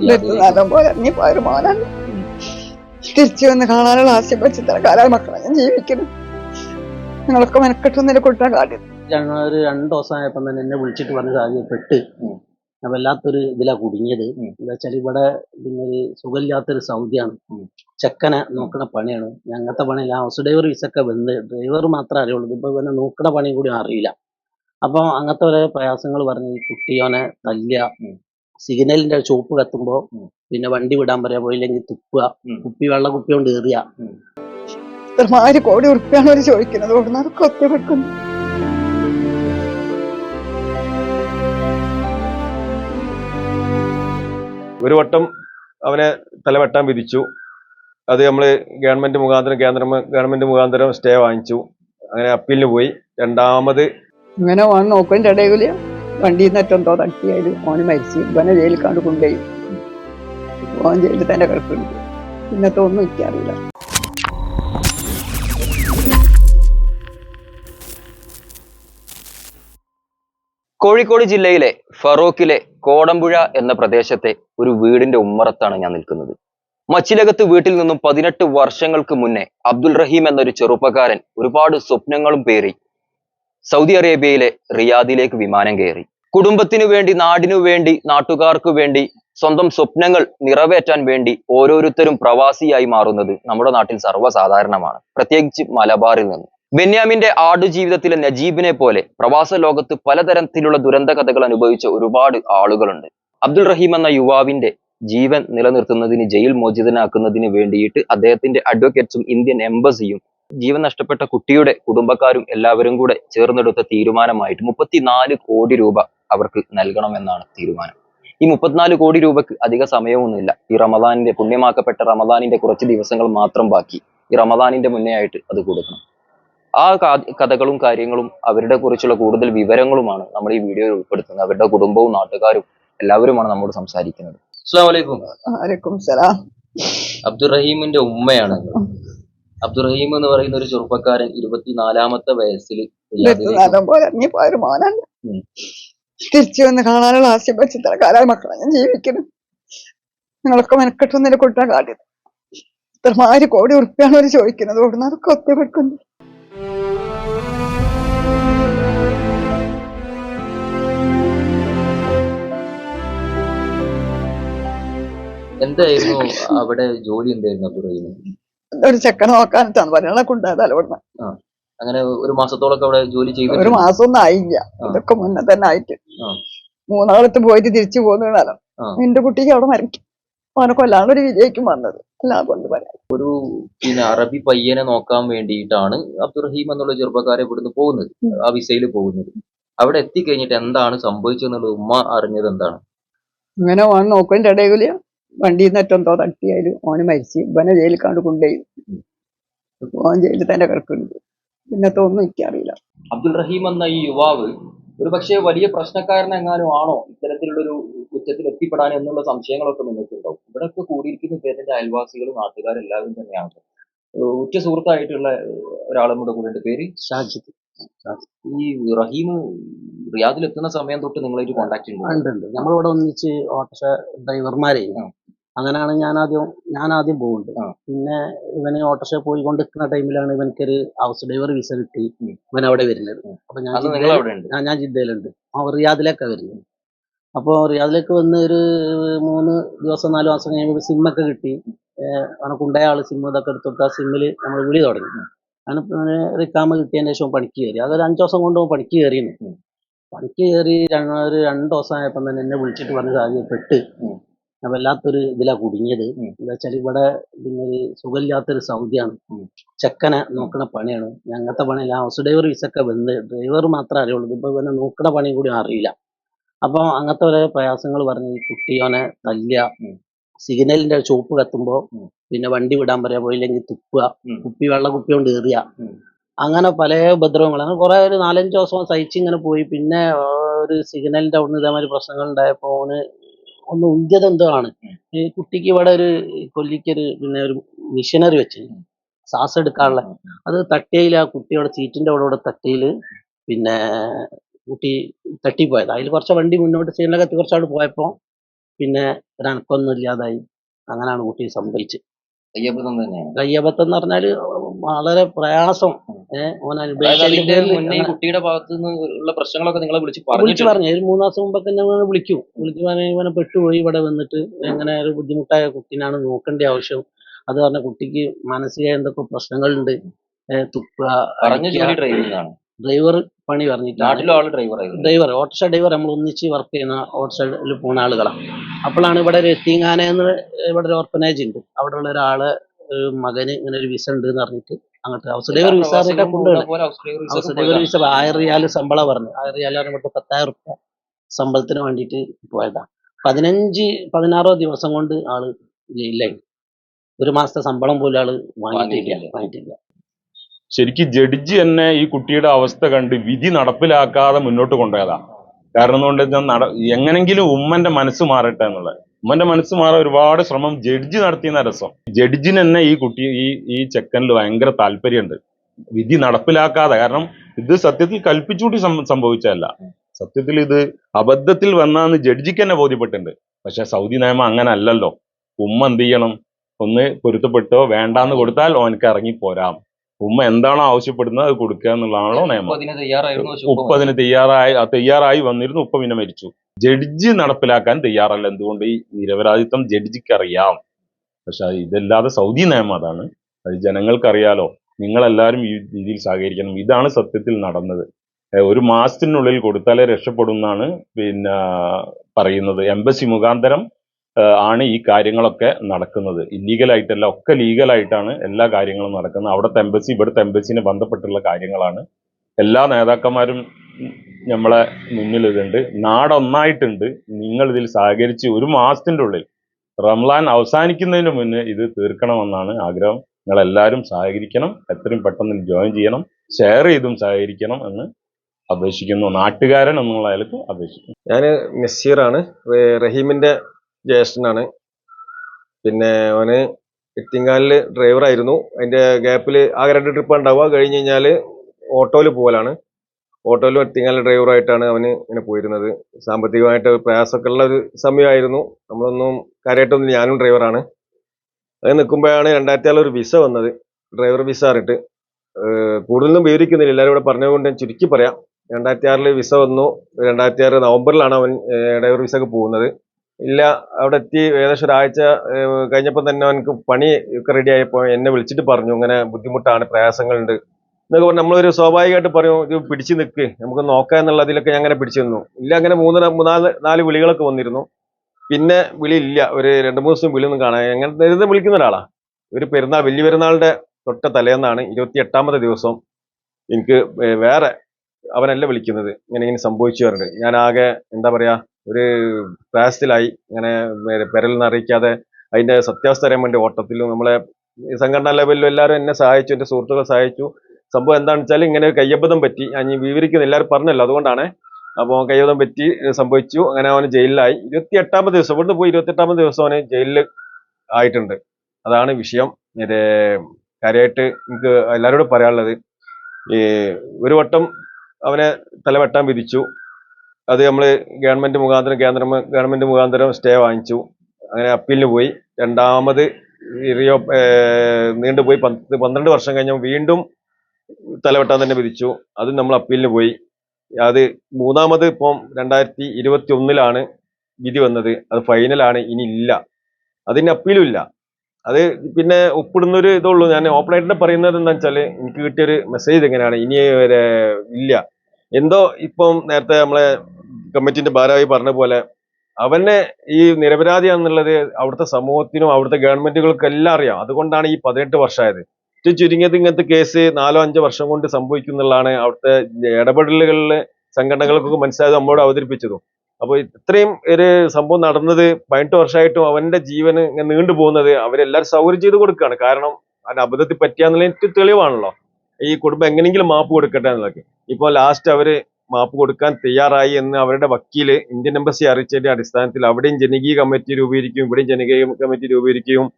ഇറങ്ങി പോയൊരു മോനാണ്. തിരിച്ചു വന്ന് കാണാനുള്ള ആശയം വെച്ച് കാലം മക്കളെ ഞാൻ ജീവിക്കുന്നു. നിങ്ങളൊക്കെ മെനക്കെട്ടുന്നതിനെ കൊടുത്താൽ കാട്ടി ഞങ്ങൾ ഒരു രണ്ട് ദിവസമായപ്പം തന്നെ എന്നെ വിളിച്ചിട്ട് പറഞ്ഞ സാഹചര്യപ്പെട്ട് ഞാൻ വല്ലാത്തൊരു ഇതിലാ കുടുങ്ങിയത്. എന്താ വെച്ചാൽ ഇവിടെ പിന്നെ ഒരു സുഖമില്ലാത്തൊരു സൗദിയാണ്. ചെക്കനെ നോക്കണ പണിയാണ്. ഞങ്ങത്തെ പണിയില്ല ഹൗസ് ഡ്രൈവർ വിസൊക്കെ വന്ന് ഡ്രൈവർ മാത്രമേ അറിയുള്ളൂ. ഇപ്പൊ ഇവനെ നോക്കണ പണിയും കൂടി അറിയില്ല അപ്പൊ അങ്ങനത്തെ ഓരോ പ്രയാസങ്ങൾ പറഞ്ഞ് കുട്ടിയോനെ തല്ലുക സിഗ്നലിന്റെ ചോപ്പ് കത്തുമ്പോ പിന്നെ വണ്ടി വിടാൻ പറയാ പോയില്ലെങ്കിൽ തുപ്പുക. കുപ്പി വെള്ള കുപ്പി കൊണ്ട് എറിയ കോടി ഉറപ്പിയാണ് അവർ ചോദിക്കുന്നത്? ഒറ്റപ്പെടുക്കുന്നു ഒരു വട്ടം അവനെ തലവെട്ടാൻ വിധിച്ചു. അത് നമ്മൾ ഗവൺമെന്റ് മുഖാന്തരം കേന്ദ്ര ഗവൺമെന്റ് മുഖാന്തരം സ്റ്റേ വാങ്ങിച്ചു. അങ്ങനെ അപ്പീലിന് പോയി. രണ്ടാമത് ഇങ്ങനെ വന്ന് ഇടയിൽ വണ്ടിയിൽ നിന്ന് എന്തോ തട്ടിയായത് ഓന് മരിച്ചു. ഇവനെ ജയിലിൽ കണ്ടു കൊണ്ടുപോയി. ഓൻ ജയിലിൽ തന്നെ കിടക്കുന്നുണ്ട് ഇന്നത്തെ ഒന്നും എനിക്കറിയില്ല. കോഴിക്കോട് ജില്ലയിലെ ഫറോക്കിലെ കോടമ്പുഴ എന്ന പ്രദേശത്തെ ഒരു വീടിന്റെ ഉമ്മറത്താണ് ഞാൻ നിൽക്കുന്നത്. മച്ചിലകത്ത് വീട്ടിൽ നിന്നും പതിനെട്ട് വർഷങ്ങൾക്ക് മുന്നേ അബ്ദുൽ റഹീം എന്നൊരു ചെറുപ്പക്കാരൻ ഒരുപാട് സ്വപ്നങ്ങളും പേറി സൗദി അറേബ്യയിലെ റിയാദിലേക്ക് വിമാനം കയറി. കുടുംബത്തിനു വേണ്ടി നാടിനു വേണ്ടി നാട്ടുകാർക്ക് വേണ്ടി സ്വന്തം സ്വപ്നങ്ങൾ നിറവേറ്റാൻ വേണ്ടി ഓരോരുത്തരും പ്രവാസിയായി മാറുന്നത് നമ്മുടെ നാട്ടിൽ സർവസാധാരണമാണ്. പ്രത്യേകിച്ച് മലബാറിൽ നിന്ന്. ബെന്യാമിന്റെ ആടുജീവിതത്തിലെ നജീബിനെ പോലെ പ്രവാസ ലോകത്ത് പലതരത്തിലുള്ള ദുരന്ത കഥകൾ അനുഭവിച്ച ഒരുപാട് ആളുകളുണ്ട്. അബ്ദുൾ റഹീം എന്ന യുവാവിന്റെ ജീവൻ നിലനിർത്തുന്നതിന് ജയിൽ മോചിതനാക്കുന്നതിന് വേണ്ടിയിട്ട് അദ്ദേഹത്തിന്റെ അഡ്വക്കേറ്റ്സും ഇന്ത്യൻ എംബസിയും ജീവൻ നഷ്ടപ്പെട്ട കുട്ടിയുടെ കുടുംബക്കാരും എല്ലാവരും കൂടെ ചേർന്നെടുത്ത തീരുമാനമായിട്ട് മുപ്പത്തിനാല് കോടി രൂപ അവർക്ക് നൽകണമെന്നാണ് തീരുമാനം. ഈ മുപ്പത്തിനാല് കോടി രൂപക്ക് അധിക സമയമൊന്നുമില്ല. ഈ റമദാനിന്റെ പുണ്യമാക്കപ്പെട്ട റമദാനിന്റെ കുറച്ച് ദിവസങ്ങൾ മാത്രം ബാക്കി. ഈ റമദാനിന്റെ മുന്നേ ആയിട്ട് അത് കൊടുക്കണം. ആ കഥകളും കാര്യങ്ങളും അവരുടെ കുറിച്ചുള്ള കൂടുതൽ വിവരങ്ങളുമാണ് നമ്മൾ ഈ വീഡിയോയിൽ ഉൾപ്പെടുത്തുന്നത്. അവരുടെ കുടുംബവും നാട്ടുകാരും എല്ലാവരുമാണ് നമ്മോട് സംസാരിക്കുന്നത്. അസ്സാം വലൈക്കും അബ്ദുറഹീമിന്റെ ഉമ്മയാണ്. അബ്ദുൾ റഹീം എന്ന് പറയുന്ന ഒരു ചെറുപ്പക്കാരൻ ഇരുപത്തിനാലാമത്തെ വയസ്സിൽ പോയൊരു തിരിച്ചു വന്ന് കാണാനുള്ള ആശയം വെച്ച് കാലം മക്കളെ ഞാൻ ജീവിക്കുന്നു. നിങ്ങളൊക്കെ മെനക്കെട്ടുന്നതിനെ കൊട്ടാൻ കാട്ടിയത് ഇത്രമാതിരി കോടി ഉറുപ്പിയാണ് അവർ ചോദിക്കുന്നത്. ഓടുന്ന അതൊക്കെ ഒറ്റപ്പെടുക്കുന്നു. എന്തായിരുന്നു അവിടെ ജോലി എന്തായിരുന്നു അബ്ദുറഹീമിന്? റഹീം ഒരു ചെക്കനെ നോക്കാനിട്ടാണ്. പറയണ കൊണ്ടുപോയത് അലവിടുന്ന അങ്ങനെ ഒരു മാസത്തോളൊക്കെ അവിടെ ജോലി ചെയ്തു ഒരു മാസമൊന്നും മാസം ഒന്നും ആയില്ല ഇതൊക്കെ മുന്നേ തന്നെ ആയിട്ട്. മൂന്നാളത്ത് പോയിട്ട് തിരിച്ചു പോകുന്ന കാലം ആ. നിന്റെ കുട്ടിക്ക് അവിടെ മരിക്കും. അവനെ കൊല്ലാണ്ട് ഒരു വിജയിക്കും വന്നത്. എല്ലാം കൊണ്ട് പറയാം. പിന്നെ അറബി പയ്യനെ നോക്കാൻ വേണ്ടിയിട്ടാണ് അബ്ദുറഹീം എന്നുള്ള ചെറുപ്പക്കാരെ ഇവിടുന്ന് പോകുന്നത്. ആ വിസയിൽ പോകുന്നത്. അവിടെ എത്തിക്കഴിഞ്ഞിട്ട് എന്താണ് സംഭവിച്ചെന്നുള്ള ഉമ്മ അറിഞ്ഞത് എന്താണ്? ഇങ്ങനെ ഓൻ നോക്കുന്നതിന്റെ ഇടയിൽ വണ്ടിയിൽ നിന്ന് എന്തോ തട്ടിയായാലും ഓന് മരിച്ച്. ഇവനെ ജയിലിൽ കണ്ട് കൊണ്ടുപോയി. ഓൻ ജയിലിൽ തന്നെ കിടക്കുന്നുണ്ട്. ഇന്നത്തെ ഒന്നും എനിക്കറിയില്ല. അബ്ദുൾ റഹീം എന്ന ഈ യുവാവ് ഒരു പക്ഷേ വലിയ പ്രശ്നക്കാരനെങ്ങാനും ആണോ ഇത്തരത്തിലുള്ളൊരു കുറ്റത്തിൽ എത്തിപ്പെടാൻ എന്നുള്ള സംശയങ്ങളൊക്കെ നിങ്ങൾക്കുണ്ടാവും ഇവിടെയൊക്കെ കൂടിയിരിക്കുന്ന പേരിന്റെ അയൽവാസികളും നാട്ടുകാരും എല്ലാവരും തന്നെയാണ്. ഉറ്റ സുഹൃത്തായിട്ടുള്ള ഒരാളും കൂടെ കൂടെ പേര്? ഷാജിദ്. ഈ റഹീം റിയാദിൽ എത്തുന്ന സമയം തൊട്ട് നിങ്ങളായിട്ട് കോണ്ടാക്ട് ഉണ്ട്? ഉണ്ട് ഉണ്ട്. നമ്മളിവിടെ ഒന്നിച്ച് ഓട്ടോറിക്ഷ ഡ്രൈവർമാരെ അങ്ങനെയാണ് ഞാൻ ആദ്യം ഞാൻ ആദ്യം പോകുന്നത്. പിന്നെ ഇവന് ഓട്ടോറിക്ഷ പോയിക്കൊണ്ടിരിക്കുന്ന ടൈമിലാണ് ഇവനക്കൊരു ഹൗസ് ഡ്രൈവർ വിസ കിട്ടി. ഇവൻ അവിടെ വരുന്നത്. അപ്പൊ ഞാൻ ഞാൻ ജിദ്ദയിലുണ്ട്. അവൻ റിയാദിലേക്കാണ് വരുന്നത് അപ്പോൾ റിയാദിലേക്ക് വന്ന് ഒരു മൂന്ന് ദിവസം നാല് മാസം കഴിയുമ്പോൾ സിമ്മൊക്കെ കിട്ടി. ഏഹ് അവനക്ക് ഉണ്ടായ ആൾ സിം ഇതൊക്കെ എടുത്തിട്ട് ആ സിമ്മിൽ നമ്മൾ വിളി തുടങ്ങി. അങ്ങനെ റിക്കാമ കിട്ടിയതിന് ശേഷം പണിക്ക് കയറി. അതൊരു അഞ്ചു ദിവസം കൊണ്ട് പണിക്ക് കയറിയിരുന്നു. പണിക്ക് കയറി രണ്ട് ഒരു രണ്ടു ദിവസം ആയപ്പോൾ തന്നെ എന്നെ വിളിച്ചിട്ട് പറഞ്ഞ സാഹചര്യപ്പെട്ട് ഞാൻ വല്ലാത്തൊരു ഇതിലാ കുടുങ്ങിയത്. എന്താ വെച്ചാൽ ഇവിടെ പിന്നെ ഒരു സുഖമില്ലാത്തൊരു സൗദിയാണ്. ചെക്കനെ നോക്കണ പണിയാണ്. ഞങ്ങത്തെ പണി ഹൗസ് ഡ്രൈവർ വിസൊക്കെ വന്ന് ഡ്രൈവർ മാത്രമേ അറിയുള്ളൂ. ഇപ്പൊ ഇവനെ നോക്കണ പണിയും കൂടി അറിയില്ല. അപ്പൊ അങ്ങനത്തെ ഓരോ പ്രയാസങ്ങൾ പറഞ്ഞ് കുട്ടിയോനെ തല്ലുക. സിഗ്നലിന്റെ ചോപ്പ് കത്തുമ്പോ പിന്നെ വണ്ടി വിടാൻ പറയാ പോയില്ലെങ്കിൽ തുപ്പുക കുപ്പി വെള്ള കുപ്പി കൊണ്ട് എറിയ അങ്ങനെ പല ഉപദ്രവങ്ങൾ അങ്ങനെ കുറെ ഒരു നാലഞ്ച് ദിവസം സഹിച്ച് ഇങ്ങനെ പോയി. പിന്നെ ഒരു സിഗ്നലിന്റെ അവിടുന്ന് ഇതേമാതിരി പ്രശ്നങ്ങൾ ഉണ്ടായപ്പോ ഓന് ഒന്ന് ഉന്തിയത് എന്തോ ആണ് ഈ കുട്ടിക്ക് ഇവിടെ ഒരു കൊല്ലിക്കൊരു പിന്നെ ഒരു മിഷനറി വെച്ച് ശ്വാസം എടുക്കാനുള്ള അത് തട്ടിയയിൽ ആ കുട്ടിയുടെ സീറ്റിന്റെ അവിടെ ഇവിടെ തട്ടിയിൽ പിന്നെ കുട്ടി തട്ടിപ്പോയത്. അതിൽ കുറച്ച് വണ്ടി മുന്നോട്ട് സീനിലൊക്കെ കുറച്ചവിടെ പോയപ്പോ പിന്നെ ഒരനക്കൊന്നും ഇല്ലാതായി. അങ്ങനെയാണ് കുട്ടി സംഭവിച്ചത്. കയ്യബദ്ധം തന്നെയാണ് കയ്യബദ്ധം എന്ന് പറഞ്ഞാൽ വളരെ പ്രയാസം. ഓൻ അനുഭവിച്ചതിന്റെ കുട്ടിയുടെ ഭാഗത്തു നിന്നുള്ള പ്രശ്നങ്ങളൊക്കെ നിങ്ങളെ വിളിച്ച് വിളിച്ചു പറഞ്ഞു. ഒരു മൂന്ന് മാസം മുമ്പൊക്കെ ഞങ്ങൾ വിളിക്കും. വിളിച്ചു പറഞ്ഞു ഇവനെ പെട്ടുപോയി ഇവിടെ വന്നിട്ട് എങ്ങനെ ഒരു ബുദ്ധിമുട്ടായ കുട്ടീനാണ് നോക്കേണ്ട ആവശ്യം. അത് പറഞ്ഞ കുട്ടിക്ക് മാനസിക എന്തൊക്കെ പ്രശ്നങ്ങളുണ്ട് തുപ്പുക ഡ്രൈവർ പണി പറഞ്ഞു നാട്ടിലും ആൾ ഡ്രൈവർ ആയിരുന്നു. ഡ്രൈവർ ഓട്ടോറിക്ഷ ഡ്രൈവർ നമ്മൾ ഒന്നിച്ച് വർക്ക് ചെയ്യുന്ന ഓട്ടോറിക്ഷയിൽ പോകുന്ന ആളുകളാണ് അപ്പോഴാണ് ഇവിടെ ഒരു എത്തിങ്ങാന എന്ന് ഇവിടെ ഒരു ഓർഫനേജ് ഉണ്ട്. അവിടെ ഉള്ള ഒരാൾ ഒരു മകന് ഇങ്ങനെ ഒരു വിസ ഉണ്ട് എന്ന് പറഞ്ഞിട്ട് അങ്ങോട്ട് ഹൗസ് ഡ്രൈവർ വിസ പറഞ്ഞിട്ട് കൊണ്ടുപോകണം ഹൗസ് ഡ്രൈവർ വിസ ആയിരം റിയാൽ ശമ്പളം പറഞ്ഞു. ആയിരം റിയാൽ പറഞ്ഞിട്ട് പത്തായിരം റുപ്യ ശമ്പളത്തിന് വേണ്ടിയിട്ട് പോയതാ. പതിനഞ്ച് പതിനാറോ ദിവസം കൊണ്ട് ആൾ ജയിലായി ഒരു മാസത്തെ ശമ്പളം പോലും ആൾ വാങ്ങിയിട്ടില്ല വാങ്ങിയിട്ടില്ല. ശരിക്കും ജഡ്ജി തന്നെ ഈ കുട്ടിയുടെ അവസ്ഥ കണ്ട് വിധി നടപ്പിലാക്കാതെ മുന്നോട്ട് കൊണ്ടുപോയതാ. കാരണം കൊണ്ട് എങ്ങനെങ്കിലും ഉമ്മന്റെ മനസ്സ് മാറട്ടെ എന്നുള്ളത്. ഉമ്മന്റെ മനസ്സ് മാറാൻ ഒരുപാട് ശ്രമം ജഡ്ജ് നടത്തിയെന്ന രസം. ജഡ്ജിന് തന്നെ ഈ കുട്ടി ഈ ഈ ചെക്കനിൽ ഭയങ്കര താല്പര്യമുണ്ട്. വിധി നടപ്പിലാക്കാതെ കാരണം ഇത് സത്യത്തിൽ കൽപ്പിച്ചുകൂട്ടി സംഭവിച്ചതല്ല. സത്യത്തിൽ ഇത് അബദ്ധത്തിൽ വന്നാന്ന് ജഡ്ജിക്ക് തന്നെ ബോധ്യപ്പെട്ടിട്ടുണ്ട്. പക്ഷെ സൗദി നിയമം അങ്ങനെ അല്ലല്ലോ. ഉമ്മ എന്ത് ചെയ്യണം? ഒന്ന് പൊരുത്തപ്പെട്ടോ വേണ്ടാന്ന് കൊടുത്താൽ ഓനക്ക് ഇറങ്ങി പോരാം. ഉമ്മ എന്താണോ ആവശ്യപ്പെടുന്നത് അത് കൊടുക്കുക എന്നുള്ളതാണല്ലോ നിയമം. ഉപ്പ അതിന് തയ്യാറായി തയ്യാറായി വന്നിരുന്നു ഉപ്പ പിന്നെ മരിച്ചു. ജഡ്ജി നടപ്പിലാക്കാൻ തയ്യാറല്ല. എന്തുകൊണ്ട് ഈ നിരപരാധിത്വം ജഡ്ജിക്ക് അറിയാം പക്ഷെ ഇതല്ലാതെ സൗദി നിയമം അതാണ്. അത് ജനങ്ങൾക്കറിയാലോ. നിങ്ങളെല്ലാവരും ഈ രീതിയിൽ സഹകരിക്കണം. ഇതാണ് സത്യത്തിൽ നടന്നത്. ഒരു മാസത്തിനുള്ളിൽ കൊടുത്താലേ രക്ഷപ്പെടും എന്നാണ് പിന്നെ പറയുന്നത്. എംബസി മുഖാന്തരം ആണ് ഈ കാര്യങ്ങളൊക്കെ നടക്കുന്നത്. ഇല്ലീഗലായിട്ടല്ല ഒക്കെ ലീഗലായിട്ടാണ് എല്ലാ കാര്യങ്ങളും നടക്കുന്നത്. അവിടുത്തെ എംബസി ഇവിടുത്തെ എംബസിനെ ബന്ധപ്പെട്ടുള്ള കാര്യങ്ങളാണ്. എല്ലാ നേതാക്കന്മാരും നമ്മളെ മുന്നിൽ ഇതുണ്ട് നാടൊന്നായിട്ടുണ്ട്. നിങ്ങൾ ഇതിൽ സഹകരിച്ച് ഒരു മാസത്തിന്റെ ഉള്ളിൽ റംലാൻ അവസാനിക്കുന്നതിന് മുന്നേ ഇത് തീർക്കണമെന്നാണ് ആഗ്രഹം. നിങ്ങൾ എല്ലാവരും സഹകരിക്കണം. എത്രയും പെട്ടെന്ന് ജോയിൻ ചെയ്യണം. ഷെയർ ചെയ്തും സഹകരിക്കണം എന്ന് അപേക്ഷിക്കുന്നു. നാട്ടുകാരൻ എന്നുള്ള അപേക്ഷിക്കുന്നു. ഞാൻ നസീറാണ്. റഹീമിന്റെ ജ്യേഷ്ഠനാണ് പിന്നെ അവന് എത്തിങ്കാലിൽ ഡ്രൈവറായിരുന്നു അതിന്റെ ഗ്യാപ്പിൽ ആകെ രണ്ട് ട്രിപ്പ് ഉണ്ടാവുക. കഴിഞ്ഞ് കഴിഞ്ഞാൽ ഓട്ടോയിൽ പോകലാണ് ഓട്ടോയിൽ എത്തിങ്കാലിൽ ഡ്രൈവറായിട്ടാണ് അവന് ഇങ്ങനെ പോയിരുന്നത്. സാമ്പത്തികമായിട്ട് പ്രയാസമൊക്കെ ഉള്ള ഒരു സമയമായിരുന്നു. നമ്മളൊന്നും കാര്യമായിട്ടൊന്നും ഞാനും ഡ്രൈവറാണ് അത് നിൽക്കുമ്പോഴാണ് രണ്ടായിരത്തി ഒരു വിസ വന്നത്. ഡ്രൈവർ വിസ ഏഹ് കൂടുതലൊന്നും വിവരിക്കുന്നില്ല. എല്ലാവരും ഇവിടെ പറഞ്ഞതുകൊണ്ട് ഞാൻ ചുരുക്കി പറയാം. രണ്ടായിരത്തി ആറിൽ വിസ വന്നു. രണ്ടായിരത്തി ആറ് നവംബറിലാണ് അവൻ ഡ്രൈവർ വിസക്ക് പോകുന്നത്. ഇല്ല അവിടെ എത്തി ഏകദേശം ഒരാഴ്ച കഴിഞ്ഞപ്പോൾ തന്നെ അവനക്ക് പണി റെഡി ആയപ്പോൾ എന്നെ വിളിച്ചിട്ട് പറഞ്ഞു ഇങ്ങനെ ബുദ്ധിമുട്ടാണ് പ്രയാസങ്ങളുണ്ട് എന്നൊക്കെ പറഞ്ഞു. നമ്മളൊരു സ്വാഭാവികമായിട്ട് പറയും ഇത് പിടിച്ചു നിൽക്ക് നമുക്ക് നോക്കാം എന്നുള്ള അതിലൊക്കെ ഞാൻ അങ്ങനെ പിടിച്ചു നിന്നു. ഇല്ല അങ്ങനെ മൂന്ന് മൂന്നാൽ നാല് വിളികളൊക്കെ വന്നിരുന്നു. പിന്നെ വിളി ഇല്ല ഒരു രണ്ട് മൂന്ന് ദിവസം വിളിയൊന്നും കാണാൻ അങ്ങനെ നേരത്തെ വിളിക്കുന്ന ഒരാളാണ് ഒരു പെരുന്നാൾ വലിയ പെരുന്നാളിന്റെ തൊട്ട തലേന്നാണ് ഇരുപത്തി എട്ടാമത്തെ ദിവസം എനിക്ക് വേറെ അവനല്ല വിളിക്കുന്നത് ഇങ്ങനെ ഇങ്ങനെ സംഭവിച്ചു വരുന്നുണ്ട് ഞാൻ ആകെ എന്താ പറയാ ഒരു പാസ്റ്റിലായി ഇങ്ങനെ പെരൽ നിന്ന് അറിയിക്കാതെ അതിന്റെ സത്യാവസ്ഥ അറിയാൻ വേണ്ടി ഓട്ടത്തിലും നമ്മളെ സംഘടനാ ലെവലിലും എല്ലാവരും എന്നെ സഹായിച്ചു എന്റെ സുഹൃത്തുക്കൾ സഹായിച്ചു. സംഭവം എന്താണെന്ന് വെച്ചാൽ ഇങ്ങനെ കയ്യബദ്ധം പറ്റി. ഞാൻ വിവരിക്കുന്ന എല്ലാവരും പറഞ്ഞല്ലോ അതുകൊണ്ടാണ്. അപ്പോൾ കയ്യബദ്ധം പറ്റി സംഭവിച്ചു. അങ്ങനെ അവന് ജയിലിലായി. ഇരുപത്തി എട്ടാമത്തെ ദിവസം ഇവിടുന്ന് പോയി ഇരുപത്തി എട്ടാമത്തെ ദിവസം അവന് ജയിലിൽ ആയിട്ടുണ്ട്. അതാണ് വിഷയം. ഇത് കാര്യമായിട്ട് എനിക്ക് എല്ലാവരോടും പറയാനുള്ളത്. ഈ ഒരു വട്ടം അവനെ തലവെട്ടാൻ വിധിച്ചു. അത് നമ്മൾ ഗവൺമെന്റ് മുഖാന്തരം കേന്ദ്ര ഗവൺമെന്റ് മുഖാന്തരം സ്റ്റേ വാങ്ങിച്ചു. അങ്ങനെ അപ്പീലിന് പോയി. രണ്ടാമത് റിയോ നീണ്ടുപോയി പത്ത് പന്ത്രണ്ട് വർഷം കഴിഞ്ഞ വീണ്ടും തലവെട്ടാൻ തന്നെ വിധിച്ചു. അതും നമ്മൾ അപ്പീലിന് പോയി. അത് മൂന്നാമത് ഇപ്പം രണ്ടായിരത്തി ഇരുപത്തി ഒന്നിലാണ് വിധി വന്നത്. അത് ഫൈനലാണ് ഇനി ഇല്ല. അതിന് അപ്പീലും ഇല്ല. അത് പിന്നെ ഒപ്പിടുന്നൊരു ഇതുള്ളൂ. ഞാൻ ഓപ്പണായിട്ട് പറയുന്നത് എന്താ വെച്ചാൽ എനിക്ക് കിട്ടിയൊരു മെസ്സേജ് എങ്ങനെയാണ് ഇനി ഇല്ല. എന്തോ ഇപ്പം നേരത്തെ നമ്മളെ കമ്മിറ്റിന്റെ ഭാരവാഹി പറഞ്ഞ പോലെ അവനെ ഈ നിരപരാധിയാണെന്നുള്ളത് അവിടുത്തെ സമൂഹത്തിനും അവിടുത്തെ ഗവൺമെന്റുകൾക്കും എല്ലാം അറിയാം. അതുകൊണ്ടാണ് ഈ പതിനെട്ട് വർഷമായത്. ചുരുങ്ങിയത് ഇങ്ങനത്തെ കേസ് നാലോ അഞ്ചോ വർഷം കൊണ്ട് സംഭവിക്കും എന്നുള്ളതാണ് അവിടുത്തെ ഇടപെടലുകളിലെ സംഘടനകൾക്കൊക്കെ മനസ്സിലായത് നമ്മളോട് അവതരിപ്പിച്ചതും. അപ്പോൾ ഇത്രയും ഒരു സംഭവം നടന്നത് പതിനെട്ട് വർഷമായിട്ടും അവന്റെ ജീവന് ഇങ്ങനെ നീണ്ടു പോകുന്നത് അവരെല്ലാവരും സൗകര്യം ചെയ്ത് കൊടുക്കുകയാണ്. കാരണം അതിന് അബദ്ധത്തിൽ പറ്റിയാന്നുള്ള എനിക്ക് തെളിവാണല്ലോ. ഈ കുടുംബം എങ്ങനെയെങ്കിലും മാപ്പ് കൊടുക്കട്ടെ എന്നൊക്കെ ഇപ്പോൾ ലാസ്റ്റ് അവർ മാപ്പ് കൊടുക്കാൻ തയ്യാറായി എന്ന് അവരുടെ വക്കീൽ ഇന്ത്യൻ എംബസി അറിയിച്ചതിന്റെ അടിസ്ഥാനത്തിൽ അവിടെയും ജനകീയ കമ്മിറ്റി രൂപീകരിക്കും ഇവിടെയും ജനകീയ കമ്മിറ്റി രൂപീകരിക്കും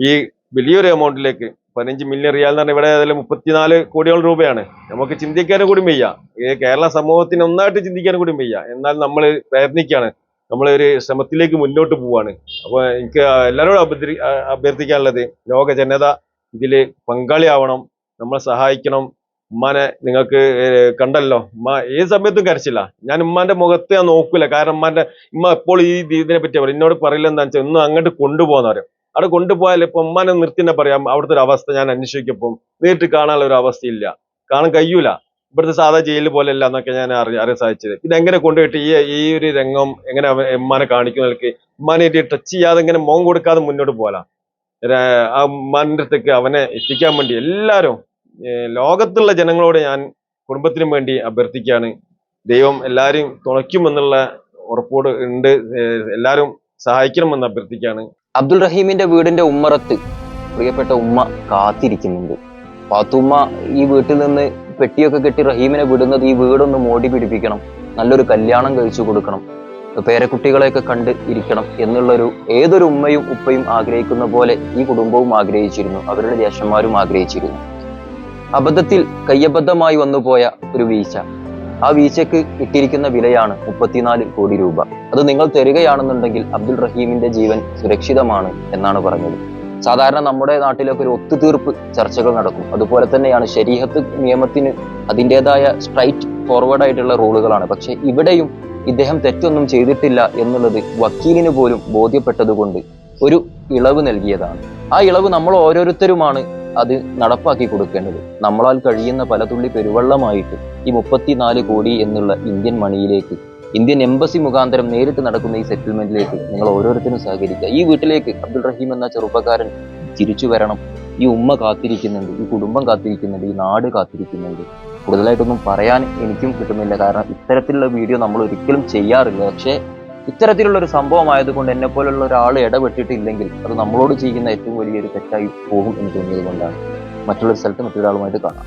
ഈ വലിയൊരു എമൗണ്ടിലേക്ക് പതിനഞ്ച് മില്യൺ റിയാൽ എന്ന് പറഞ്ഞാൽ ഇവിടെ അതിൽ മുപ്പത്തിനാല് കോടിയോളം രൂപയാണ്. നമുക്ക് ചിന്തിക്കാനും കൂടി വയ്യ. ഈ കേരള സമൂഹത്തിന് ഒന്നായിട്ട് ചിന്തിക്കാനും കൂടി വയ്യ. എന്നാൽ നമ്മൾ പ്രയത്നിക്കുകയാണ്. ഒരു ശ്രമത്തിലേക്ക് മുന്നോട്ട് പോവാണ് അപ്പോൾ എനിക്ക് എല്ലാവരോടും അഭ്യർത്ഥി അഭ്യർത്ഥിക്കാനുള്ളത് ലോക ജനത ഇതിൽ പങ്കാളിയാവണം. നമ്മളെ സഹായിക്കണം. ഉമ്മാനെ നിങ്ങൾക്ക് കണ്ടല്ലോ. ഉമ്മ ഏത് സമയത്തും കരച്ചില്ല. ഞാൻ ഉമ്മാന്റെ മുഖത്ത് ഞാൻ നോക്കൂല. കാരണം ഉമ്മാന്റെ ഉമ്മ എപ്പോൾ ഈ ഇതിനെ പറ്റി പറയും. എന്നോട് പറയില്ല എന്താ വെച്ചാൽ ഒന്നും അങ്ങോട്ട് കൊണ്ടുപോകാൻ പറയും. അവിടെ കൊണ്ടുപോയാൽ ഇപ്പൊ ഉമ്മാനെ നിർത്തി തന്നെ പറയാം. അവിടുത്തെ ഒരു അവസ്ഥ ഞാൻ അന്വേഷിക്കപ്പം നേരിട്ട് കാണാനുള്ള ഒരു അവസ്ഥയില്ല. കാണാൻ കഴിയൂല. ഇവിടുത്തെ സാധാ ജയിലിൽ പോലെ അല്ല എന്നൊക്കെ ഞാൻ അറിയാൻ അറിയാൻ സാധിച്ചത്. പിന്നെ എങ്ങനെ കൊണ്ടുപോയിട്ട് ഈ ഈ ഒരു രംഗം എങ്ങനെ ഉമ്മാനെ കാണിക്കുന്നവർക്ക് ഉമ്മാനെ ടച്ച് ചെയ്യാതെ ഇങ്ങനെ മോൻ കൊടുക്കാതെ മുന്നോട്ട് പോകാം ആ ഉമ്മാന്റെ അടുത്തേക്ക് അവനെ എത്തിക്കാൻ വേണ്ടി എല്ലാവരും ലോകത്തുള്ള ജനങ്ങളോട് ഞാൻ കുടുംബത്തിനും വേണ്ടി അഭ്യർത്ഥിക്കുകയാണ്. ദൈവം എല്ലാവരും തുണയ്ക്കുമെന്നുള്ള ഉറപ്പോട് ഉണ്ട്. എല്ലാവരും സഹായിക്കണമെന്ന് അഭ്യർത്ഥിക്കുകയാണ്. അബ്ദുൾ റഹീമിന്റെ വീടിന്റെ ഉമ്മറത്ത് പ്രിയപ്പെട്ട ഉമ്മ കാത്തിരിക്കുന്നുണ്ട്. പാത്തുമ്മ ഈ വീട്ടിൽ നിന്ന് പെട്ടിയൊക്കെ കെട്ടി റഹീമിനെ വിടുന്നത് ഈ വീടൊന്ന് മോടി പിടിപ്പിക്കണം. നല്ലൊരു കല്യാണം കഴിച്ചു കൊടുക്കണം. പേരക്കുട്ടികളെയൊക്കെ കണ്ട് ഇരിക്കണം എന്നുള്ളൊരു ഏതൊരു ഉമ്മയും ഉപ്പയും ആഗ്രഹിക്കുന്ന പോലെ ഈ കുടുംബവും ആഗ്രഹിച്ചിരുന്നു. അവരുടെ ജ്യേഷ്ഠന്മാരും ആഗ്രഹിച്ചിരുന്നു. അബദ്ധത്തിൽ കയ്യബദ്ധമായി വന്നുപോയ ഒരു വീഴ്ച. ആ വീഴ്ചക്ക് ഇട്ടിരിക്കുന്ന വിലയാണ് മുപ്പത്തിനാല് കോടി രൂപ. അത് നിങ്ങൾ തരികയാണെന്നുണ്ടെങ്കിൽ അബ്ദുൾ റഹീമിന്റെ ജീവൻ സുരക്ഷിതമാണ് എന്നാണ് പറഞ്ഞത്. സാധാരണ നമ്മുടെ നാട്ടിലൊക്കെ ഒരു ഒത്തുതീർപ്പ് ചർച്ചകൾ നടക്കും. അതുപോലെ തന്നെയാണ് ശരീരത്ത് നിയമത്തിന് അതിന്റെതായ സ്ട്രൈറ്റ് ഫോർവേഡ് ആയിട്ടുള്ള റൂളുകളാണ്. പക്ഷെ ഇവിടെയും ഇദ്ദേഹം തെറ്റൊന്നും ചെയ്തിട്ടില്ല എന്നുള്ളത് വക്കീലിന് പോലും ബോധ്യപ്പെട്ടതുകൊണ്ട് ഒരു ഇളവ് നൽകിയതാണ്. ആ ഇളവ് നമ്മൾ ഓരോരുത്തരുമാണ് അത് നടപ്പാക്കി കൊടുക്കേണ്ടത്. നമ്മളാൽ കഴിയുന്ന പലതുള്ളി പെരുവെള്ളമായിട്ട് ഈ മുപ്പത്തിനാല് കോടി എന്നുള്ള ഇന്ത്യൻ മണിയിലേക്ക് ഇന്ത്യൻ എംബസി മുഖാന്തരം നേരിട്ട് നടക്കുന്ന ഈ സെറ്റിൽമെന്റിലേക്ക് നിങ്ങൾ ഓരോരുത്തരും സഹകരിക്കുക. ഈ വീട്ടിലേക്ക് അബ്ദുൾ റഹീം എന്ന ചെറുപ്പക്കാരൻ തിരിച്ചു വരണം. ഈ ഉമ്മ കാത്തിരിക്കുന്നുണ്ട് ഈ കുടുംബം കാത്തിരിക്കുന്നുണ്ട് ഈ നാട് കാത്തിരിക്കുന്നുണ്ട്. കൂടുതലായിട്ടൊന്നും പറയാൻ എനിക്കും കിട്ടുന്നില്ല. കാരണം ഇത്തരത്തിലുള്ള വീഡിയോ നമ്മൾ ഒരിക്കലും ചെയ്യാറില്ല. പക്ഷേ ഇത്തരത്തിലുള്ള ഒരു സംഭവമായതുകൊണ്ട് എന്നെ പോലുള്ള ഒരാൾ ഇടപെട്ടിട്ടില്ലെങ്കിൽ അത് നമ്മളോട് ചെയ്യുന്ന ഏറ്റവും വലിയൊരു തെറ്റായി പോകും എന്ന് തോന്നിയത് കൊണ്ടാണ് മറ്റുള്ള സ്ഥലത്ത് മറ്റൊരാളുമായിട്ട് കാണാം.